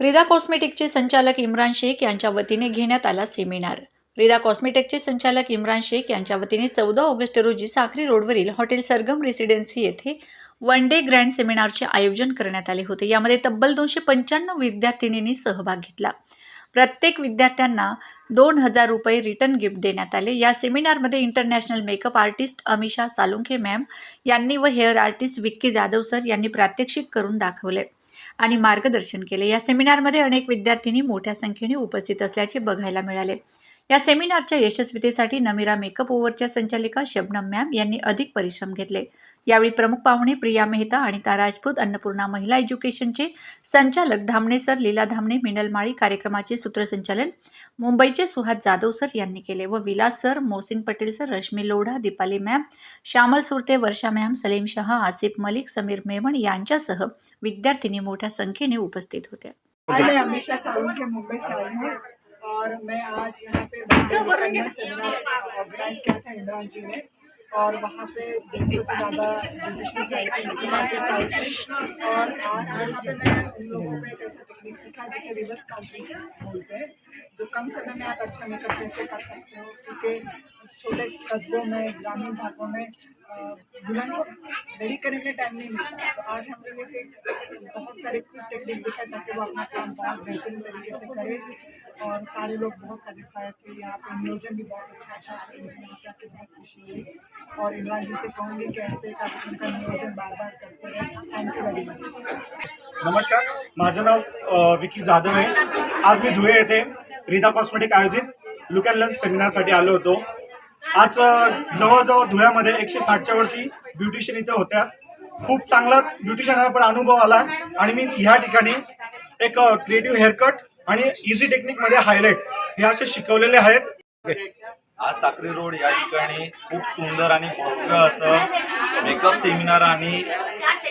रिदा कॉस्मेटिकचे संचालक इम्रान शेख यांच्या वतीने घेण्यात आला सेमिनार. रिदा कॉस्मेटिकचे संचालक इम्रान शेख यांच्या वतीने चौदा ऑगस्ट रोजी साखरी रोडवरील हॉटेल सरगम रेसिडेन्सी येथे वन डे ग्रँड सेमिनारचे आयोजन करण्यात आले होते. यामध्ये तब्बल दोनशे पंच्याण्णव विद्यार्थिनींनी सहभाग घेतला. प्रत्येक विद्यार्थ्यांना दोन हजार रुपये रिटर्न गिफ्ट देण्यात आले. या सेमिनारमध्ये international makeup artist Amisha Salunkhe ma'am यांनी व hair artist Vicky Jadhav sir यांनी प्रात्यक्षिक करून दाखवले. आणि मार्गदर्शन केले. या सेमिनारमध्ये अनेक विद्यार्थ्यांनी मोठ्या संख्येने उपस्थित असल्याचे बघायला मिळाले. या सेमिनारच्या यशस्वीतेसाठी नमिरा मेकअप ओव्हरच्या संचालिका शबनम मॅम यांनी अधिक परिश्रम घेतले. यावेळी प्रमुख पाहुणे प्रिया मेहता आणि ताराजपूत अन्नपूर्णा महिला एज्युकेशनचे संचालक धामणे सर लीला धामणे मिनल माळी कार्यक्रमाचे सूत्रसंचालन मुंबईचे सुहास जाधव सर यांनी केले व Vilas sir Mohsin Patel sir Rashmi Lodha Deepali ma'am Shyamal Surte Varsha ma'am Salim Shah Asif Malik Samir Memon यांच्यासह विद्यार्थिनी मोठ्या संख्येने उपस्थित होत्या हैं। मैं हमेशा साउंड के मुंबई से आई हूँ और मैं आज यहाँ पे ऑर्गेनाइज किया था इमरान जी ने और वहाँ पे डेढ़ सौ से ज़्यादा और आज यहाँ पे मैं उन लोगों को एक ऐसा टेक्निक सीखा जिसे रिवर्स काउंटिंग बोलते हैं। जो कम समय में आप अच्छा मेकअप कैसे कर सकते हो? क्योंकि छोटे कस्बों में ग्रामीण भागों में दुल्हन को रेडी करने के टाइम नहीं मिलता। तो आज हम लोग इसे बहुत सारे क्विक टेक्निक दिखाए ताकि वो अपना काम बहुत बेहतरीन तरीके से करे और सारे लोग बहुत सेटिस्फाइड थे। यहाँ पे नियोजन भी बहुत अच्छा था जाके बहुत खुशी हुई और इमरान जी से कहूँगी कि ऐसे कार्यक्रम का नियोजन बार बार करते हैं थैंक यू वेरी मच नमस्कार नाव अ, विकी जाधव आहे। आज मी धुळे येथे रिदा कॉस्मेटिक आयोजित लुक अँड लर्न सेमिनारसाठी आलो होतो. आज जवळजवळ धुळ्यामध्ये एकशे साठच्या वर्षी ब्युटिशियन इथे होत्या. खूप चांगला ब्युटिशियनचा पण अनुभव आला. आणि मी ह्या ठिकाणी एक क्रिएटिव्ह हेअरकट आणि इझी टेक्निकमध्ये हायलाईट हे असे शिकवलेले आहेत. आज साक्री रोड या ठिकाणी खूप सुंदर आणि भव्य असं मेकअप सेमिनार आणि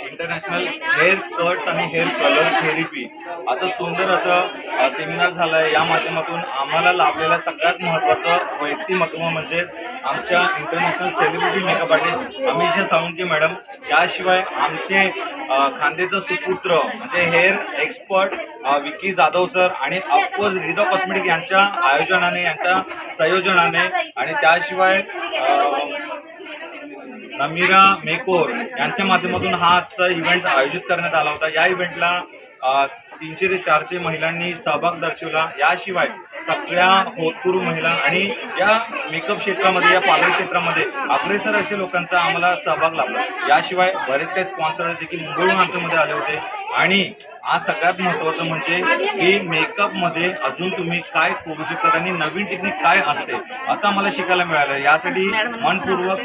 इंटरनॅशनल हेअर कट्स आणि हेअर कलर थेरपी असं सुंदर असं सेमिनार झालं आहे या माध्यमातून आम्हाला लाभलेलं सगळ्यात महत्त्वाचं व्यक्तिमत्व म्हणजेच आमच्या international celebrity makeup artist Amisha Sawanke madam. याशिवाय आमचे खांदेचं सुपुत्र म्हणजे hair expert Vicky Jadhav sir आणि ऑफकोर्स रिदा कॉस्मेटिक यांच्या आयोजनाने यांच्या संयोजनाने आणि त्याशिवाय नमीरा मेकोर यांच्या माध्यमातून हा आजचा इव्हेंट आयोजित करण्यात आला होता. या इव्हेंटला तीनशे ते चारशे महिलांनी सहभाग दर्शवला. याशिवाय सगळ्या होतकरू महिला आणि या मेकअप क्षेत्रामध्ये या पार्लर क्षेत्रामध्ये अग्रेसर असे लोकांचा आम्हाला सहभाग लाभला. याशिवाय बरेच काही स्पॉन्सर जे की मुंबई आमच्यामध्ये आले होते. आणि आज सगळ्यात महत्त्वाचं म्हणजे की मेकअपमध्ये अजून तुम्ही काय करू शकता? आणि नवीन टेक्निक काय असते? असं आम्हाला शिकायला मिळालं. यासाठी मनपूर्वक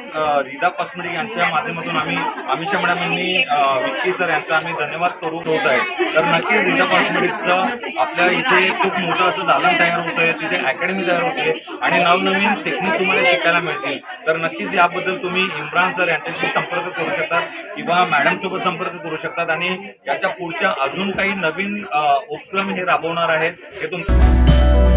रिदा कॉस्मेटिक यांच्या माध्यमातून आम्ही अमिषा मॅडम यांनी विक्की सर यांचा आम्ही धन्यवाद करू होत आहे. तर नक्की रिदा कॉस्मेटिकचं आपल्या इथे खूप मोठं असं दालन तयार होत आहे तिथे अकॅडमी तयार होते आणि नवनवीन टेक्निक तुम्हाला शिकायला मिळतील. तर नक्कीच याबद्दल तुम्ही इम्रान सर यांच्याशी संपर्क करू शकतात किंवा मॅडम सोबत संपर्क करू शकतात आणि याच्या पुढच्या अजून काही नवीन उपक्रम हे राबवणार आहेत हे तुमचं